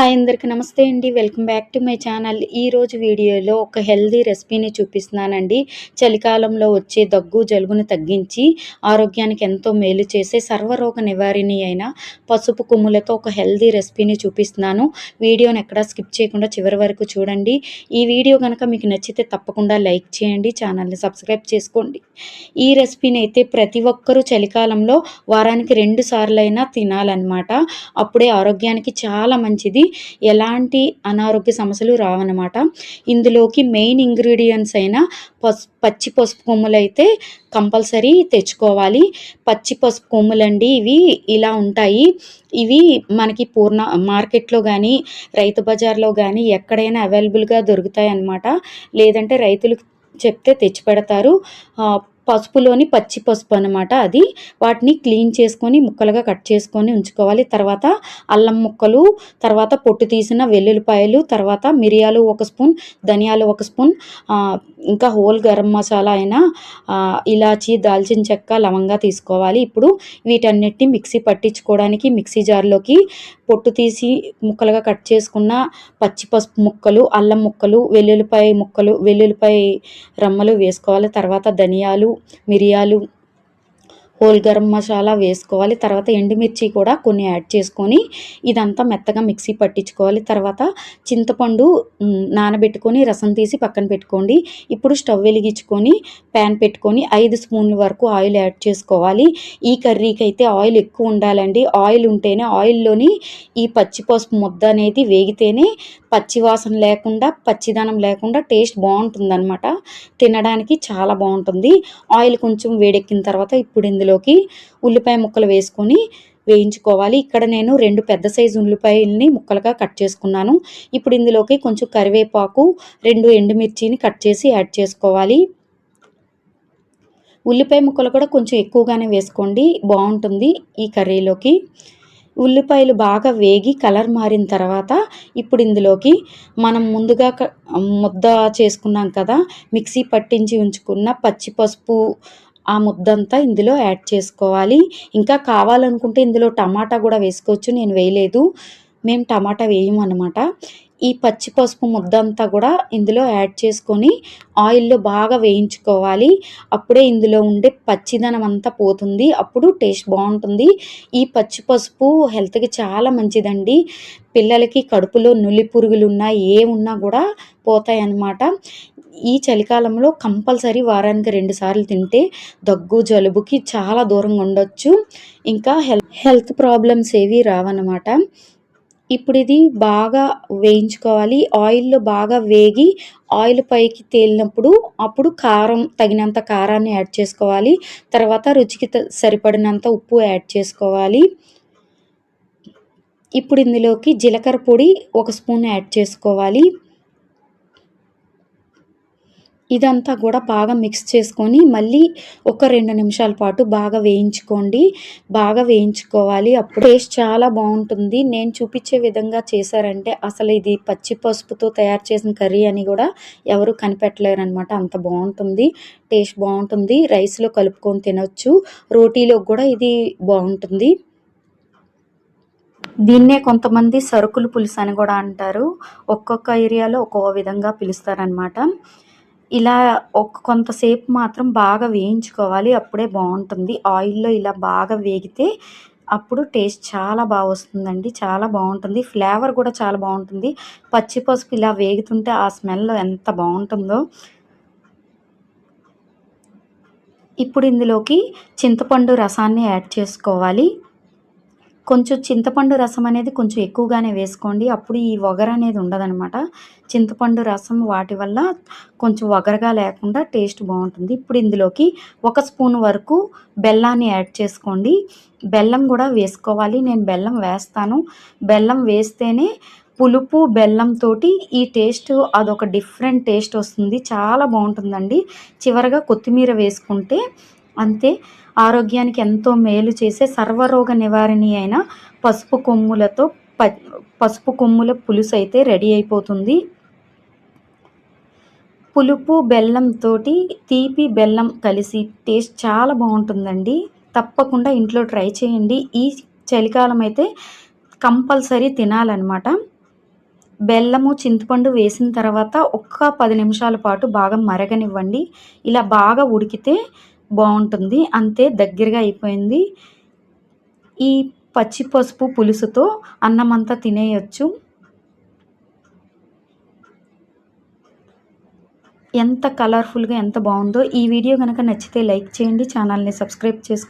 Hi అందరికి నమస్తే అండి. Welcome back to my channel. ఈరోజు వీడియోలో ఒక హెల్దీ రెసిపీని చూపిస్తున్నానండి. చలికాలంలో వచ్చే దగ్గు జలుబును తగ్గించి ఆరోగ్యానికి ఎంతో మేలు చేసే సర్వరోగ నివారిణి అయిన పసుపు కొమ్ములతో ఒక హెల్దీ రెసిపీని చూపిస్తున్నాను. వీడియోని ఎక్కడా స్కిప్ చేయకుండా చివరి వరకు చూడండి. ఈ వీడియో కనుక మీకు నచ్చితే తప్పకుండా లైక్ చేయండి ఛానల్ని సబ్స్క్రైబ్ చేసుకోండి. ఈ రెసిపీని అయితే ప్రతి ఒక్కరూ చలికాలంలో వారానికి రెండు సార్లైనా తినాలన్నమాట. అప్పుడే ఆరోగ్యానికి చాలా మంచిది. ఎలాంటి అనారోగ్య సమస్యలు రావన్నమాట. ఇందులోకి మెయిన్ ఇంగ్రీడియంట్స్ అయిన పసు పచ్చి పసుపు కొమ్ములు అయితే కంపల్సరీ తెచ్చుకోవాలి. పచ్చి పసుపు కొమ్ములండి ఇవి ఇలా ఉంటాయి. ఇవి మనకి పూర్ణ మార్కెట్లో కానీ రైతు బజార్లో కానీ ఎక్కడైనా అవైలబుల్గా దొరుకుతాయి అన్నమాట లేదంటే రైతులకు చెప్తే తెచ్చి పెడతారు. పసుపులోని పచ్చి పసుపు అనమాట అది. వాటిని క్లీన్ చేసుకొని ముక్కలుగా కట్ చేసుకొని ఉంచుకోవాలి. తర్వాత అల్లం ముక్కలు తర్వాత పొట్టు తీసిన వెల్లుల్లిపాయలు తర్వాత మిరియాలు ఒక స్పూన్ ధనియాలు ఒక స్పూన్ ఇంకా హోల్ గరం మసాలా అయినా ఇలాచి దాల్చిన చెక్క లవంగా తీసుకోవాలి. ఇప్పుడు వీటన్నిటిని మిక్సీ పట్టించుకోవడానికి మిక్సీ జార్లోకి పొట్టు తీసి ముక్కలుగా కట్ చేసుకున్న పచ్చి పసుపు ముక్కలు అల్లం ముక్కలు వెల్లుల్లిపాయ ముక్కలు వెల్లుల్లిపాయ రమ్మలు వేసుకోవాలి. తర్వాత ధనియాలు మిరియాలు హోల్ గరం మసాలా వేసుకోవాలి. తర్వాత ఎండుమిర్చి కూడా కొన్ని యాడ్ చేసుకొని ఇదంతా మెత్తగా మిక్సీ పట్టించుకోవాలి. తర్వాత చింతపండు నానబెట్టుకొని రసం తీసి పక్కన పెట్టుకోండి. ఇప్పుడు స్టవ్ వెలిగించుకొని ప్యాన్ పెట్టుకొని ఐదు స్పూన్ల వరకు ఆయిల్ యాడ్ చేసుకోవాలి. ఈ కర్రీకి అయితే ఆయిల్ ఎక్కువ ఉండాలండి. ఆయిల్ ఉంటేనే ఆయిల్లోని ఈ పచ్చిపసుపు ముద్ద అనేది వేగితేనే పచ్చివాసన లేకుండా పచ్చిదనం లేకుండా టేస్ట్ బాగుంటుంది అనమాట తినడానికి చాలా బాగుంటుంది. ఆయిల్ కొంచెం వేడెక్కిన తర్వాత ఇప్పుడు ఇందులోకి ఉల్లిపాయ ముక్కలు వేసుకొని వేయించుకోవాలి. ఇక్కడ నేను రెండు పెద్ద సైజు ఉల్లిపాయల్ని ముక్కలుగా కట్ చేసుకున్నాను. ఇప్పుడు ఇందులోకి కొంచెం కరివేపాకు రెండు ఎండుమిర్చిని కట్ చేసి యాడ్ చేసుకోవాలి. ఉల్లిపాయ ముక్కలు కూడా కొంచెం ఎక్కువగానే వేసుకోండి. బాగుంటుంది ఈ కర్రీలోకి. ఉల్లిపాయలు బాగా వేగి కలర్ మారిన తర్వాత ఇప్పుడు ఇందులోకి మనం ముందుగా ముద్ద చేసుకున్నాం కదా మిక్సీ పట్టించి ఉంచుకున్న పచ్చి పసుపు ఆ ముద్దంతా ఇందులో యాడ్ చేసుకోవాలి. ఇంకా కావాలనుకుంటే ఇందులో టమాటా కూడా వేసుకోవచ్చు. నేను వేయలేదు. మేము టమాటా వేయము అనమాట ఈ పచ్చి పసుపు ముద్దంతా కూడా ఇందులో యాడ్ చేసుకొని ఆయిల్లో బాగా వేయించుకోవాలి. అప్పుడే ఇందులో ఉండే పచ్చిదనం అంతా పోతుంది. అప్పుడు టేస్ట్ బాగుంటుంది. ఈ పచ్చి పసుపు హెల్త్కి చాలా మంచిదండి. పిల్లలకి కడుపులో నులి పురుగులు ఉన్నా ఏమున్నా కూడా పోతాయి అన్నమాట ఈ చలికాలంలో కంపల్సరీ వారానికి రెండు సార్లు తింటే దగ్గు జలుబుకి చాలా దూరంగా ఉండొచ్చు. ఇంకా హెల్త్ హెల్త్ ప్రాబ్లమ్స్ ఏవి రావన్నమాట. ఇప్పుడు ఇది బాగా వేయించుకోవాలి. ఆయిల్లో బాగా వేగి ఆయిల్ పైకి తేలినప్పుడు అప్పుడు కారం తగినంత కారాన్ని యాడ్ చేసుకోవాలి. తర్వాత రుచికి సరిపడినంత ఉప్పు యాడ్ చేసుకోవాలి. ఇప్పుడు ఇందులోకి జీలకర్ర పొడి ఒక స్పూన్ యాడ్ చేసుకోవాలి. ఇదంతా కూడా బాగా మిక్స్ చేసుకొని మళ్ళీ ఒక రెండు నిమిషాల పాటు బాగా వేయించుకోండి. బాగా వేయించుకోవాలి. అప్పుడు టేస్ట్ చాలా బాగుంటుంది. నేను చూపించే విధంగా చేశారంటే అసలు ఇది పచ్చి పసుపుతో తయారు చేసిన కర్రీ అని కూడా ఎవరు కనిపెట్టలేరు అనమాట అంత బాగుంటుంది. టేస్ట్ బాగుంటుంది. రైస్లో కలుపుకొని తినొచ్చు. రోటీలో కూడా ఇది బాగుంటుంది. దీన్నే కొంతమంది సరుకులు పులుసు అని కూడా అంటారు. ఒక్కొక్క ఏరియాలో ఒక్కొక్క విధంగా పిలుస్తారనమాట ఇలా ఒక కొంతసేపు మాత్రం బాగా వేయించుకోవాలి అప్పుడే బాగుంటుంది. ఆయిల్లో ఇలా బాగా వేగితే అప్పుడు టేస్ట్ చాలా బాగా వస్తుందండి చాలా బాగుంటుంది. ఫ్లేవర్ కూడా చాలా బాగుంటుంది. పచ్చి పసుపు ఇలా వేగుతుంటే ఆ స్మెల్ ఎంత బాగుంటుందో. ఇప్పుడు ఇందులోకి చింతపండు రసాన్ని యాడ్ చేసుకోవాలి. కొంచెం చింతపండు రసం అనేది కొంచెం ఎక్కువగానే వేసుకోండి. అప్పుడు ఈ వగర అనేది ఉండదనమాట చింతపండు రసం వాటి వల్ల కొంచెం వగరగా లేకుండా టేస్ట్ బాగుంటుంది. ఇప్పుడు ఇందులోకి ఒక స్పూన్ వరకు బెల్లాన్ని యాడ్ చేసుకోండి. బెల్లం కూడా వేసుకోవాలి. నేను బెల్లం వేస్తాను. బెల్లం వేస్తేనే పులుపు బెల్లంతో ఈ టేస్ట్ అదొక డిఫరెంట్ టేస్ట్ వస్తుంది. చాలా బాగుంటుందండి. చివరగా కొత్తిమీర వేసుకుంటే అంతే. ఆరోగ్యానికి ఎంతో మేలు చేసే సర్వరోగ నివారణి అయిన పసుపు కొమ్ములతో ప పసుపు కొమ్ముల పులుసు అయితే రెడీ అయిపోతుంది. పులుపు బెల్లంతో తీపి బెల్లం కలిసి టేస్ట్ చాలా బాగుంటుందండి. తప్పకుండా ఇంట్లో ట్రై చేయండి. ఈ చలికాలం అయితే కంపల్సరీ తినాలన్నమాట. బెల్లము చింతపండు వేసిన తర్వాత ఒక్క పది నిమిషాల పాటు బాగా మరగనివ్వండి. ఇలా బాగా ఉడికితే బాగుంటుంది. అంతే దగ్గరగా అయిపోయింది. ఈ పచ్చి పసుపు పులుసుతో అన్నం అంతా తినేయచ్చు. ఎంత కలర్ఫుల్గా ఎంత బాగుందో ఈ వీడియో కనుక నచ్చితే లైక్ చేయండి ఛానల్ని సబ్స్క్రైబ్ చేసుకోండి.